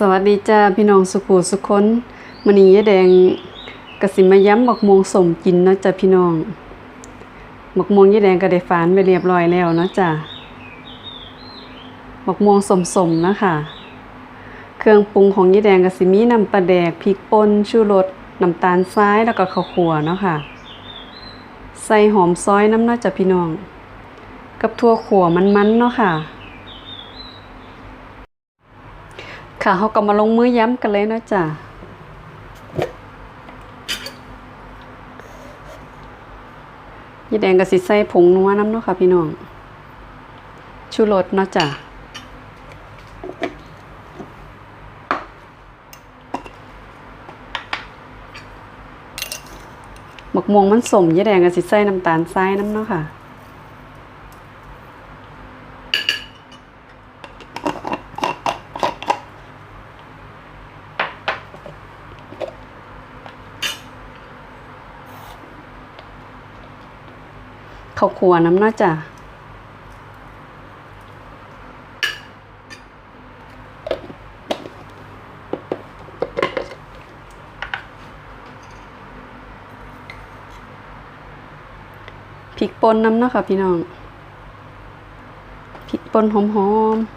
สวัสดีจ้าพี่น้องสุขุสุคนมื้อนี้ยายแดงกระสิมาย้ำบักม่วงสมกินเนาะจ้ะพี่น้องบักม่วงยายแดงก็ได้ฝานไปเรียบร้อยแล้วเนาะจ้ะบักม่วงสมๆนะคะเครื่องปรุงของยายแดงก็สิมีน้ำปลาแดกพริกป่นชูรสน้ำตาลทรายแล้วก็ข้าวคั่วเนาะค่ะใส่หอมซอยน้ำเนาะจ้ะพี่น้อง กับทั่วขั่วมันๆเนาะค่ะ ค่ะเขาก็มาลงมือย้ำกันเลยเนาะจ้ะยีแดงกับสิใส่ผงนัวน้ำเนาะค่ะพี่น้อง ชูรสเนาะจ้ะหมกม่วงมันสมยีแดงกับสิใส่น้ำตาลทรายน้ำเนาะค่ะ ข้าวคั่วน้ำเนาจ้ะพริกป่นน้ำเนาะค่ะพี่น้องพริกป่นหอมๆ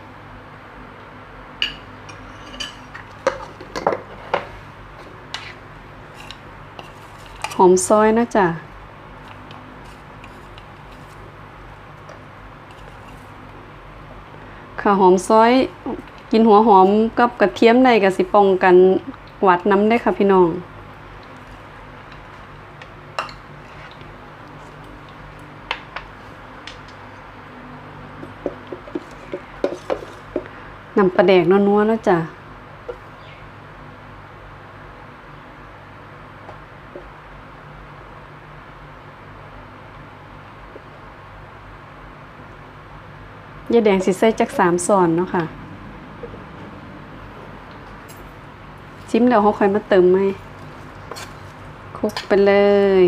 หอมซอยนาะจ้ะ ค่ะหอมซอย กินหัวหอมกับกระเทียมได้กับสิป้องกันหวัดน้ำได้ค่ะพี่น้องน้ำปลาแดกนัวๆแล้วจ้ะ ยาแดงสิใส่จักสามซอนเนาะค่ะชิมเดี๋ยวเขาค่อยมาเติมไหมคลุกไปเลย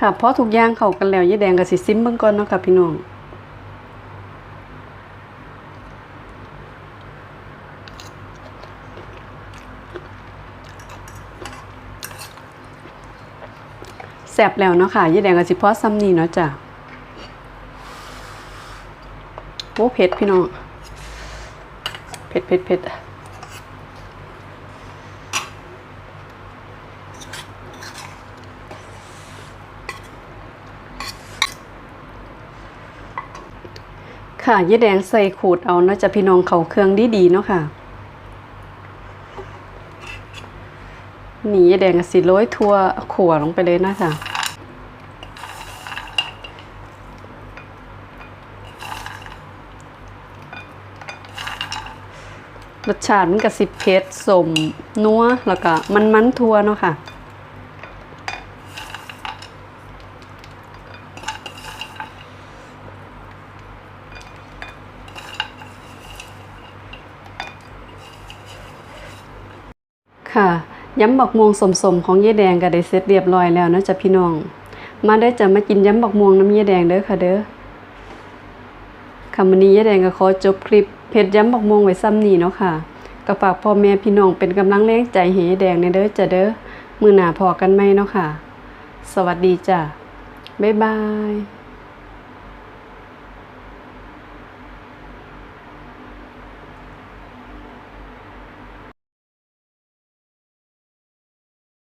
ค่ะเพราะทุกอย่างเข้ากันแล้วยายแดงก็สิซิมเบิ่งก่อนเนาะค่ะพี่น้องแซ่บแล้วเนาะค่ะยายแดงก็สิพอซ้ำนี่เนาะจ้ะโอ้เผ็ดพี่น้อง เผ็ดเผ็ดเผ็ด ค่ะยายแดงใส่ขูดเอาเนาะจะพี่น้องเขาเครื่องดีๆเนาะค่ะ นี่ยายแดงก็สิโรยทั่วขัวลงไปเลยนะจ๊ะรสชาติมันก็สิเผ็ดสมนัวแล้วก็มันๆทั่วเนาะค่ะ ค่ะย้ำบักม่วงสมๆของยายแดงก็ได้เสร็จเรียบร้อยแล้วนะจ้ะพี่น้อง มาได้อจะมากินย้ำบักม่วงน้ำยายแดงเด้อค่ะเด้อค่ะวันนี้ยายแดงก็ขอจบคลิปเพจย้ำบักม่วงไว้ซ้ำนี้เนาะค่ะก็ฝากพ่อแม่พี่น้องเป็นกำลังแรงใจให้ยแดงในเด้อจ้ะเด้อมือหนาพอกันไหมเนาะค่ะ สวัสดีจ้ะบ๊ายบาย